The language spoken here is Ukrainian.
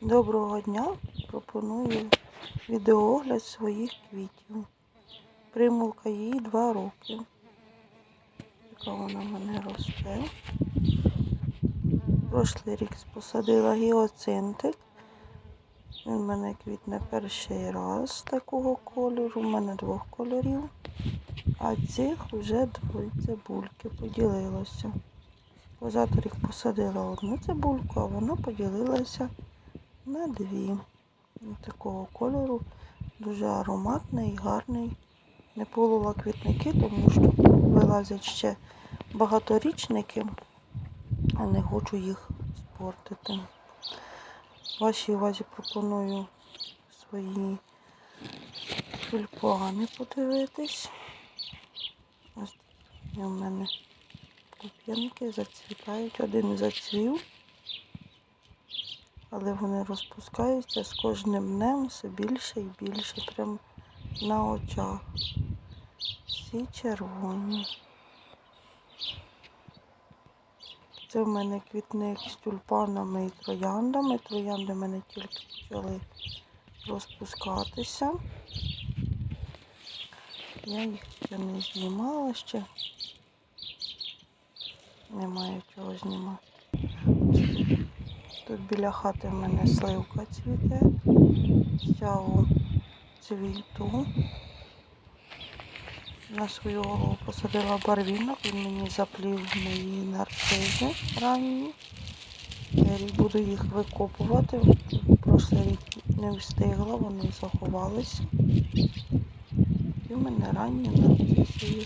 Доброго дня! Пропоную відеоогляд своїх квітів. Примулка їй 2 роки. Така вона мене росте. Прошлий рік посадила гіоцинтик. Він в мене квітне перший раз такого кольору. У мене двох кольорів. А цих вже двоє цибульки поділилося. Позаторік посадила одну цибульку, а вона поділилася на дві. Такого кольору. Дуже ароматний, гарний. Не полула квітники, тому що вилазять ще багаторічники, а не хочу їх спортити. Вашій увазі пропоную свої тюльпани подивитись. Ось у мене пуп'янки зацвітають. Один зацвів, але вони розпускаються з кожним днем все більше і більше, прям на очах. Всі червоні. Це в мене квітник з тюльпанами і трояндами. Троянди в мене тільки почали розпускатися. Я їх ще не знімала ще. Немає чого знімати. Тут біля хати в мене сливка цвіте. Я у цвіту. На свою голову посадила барвінок, він мені заплів мої нарцизи ранні. Буду їх викопувати. Прошлий рік не встигла, вони заховалися. І в мене ранні нарцизи є.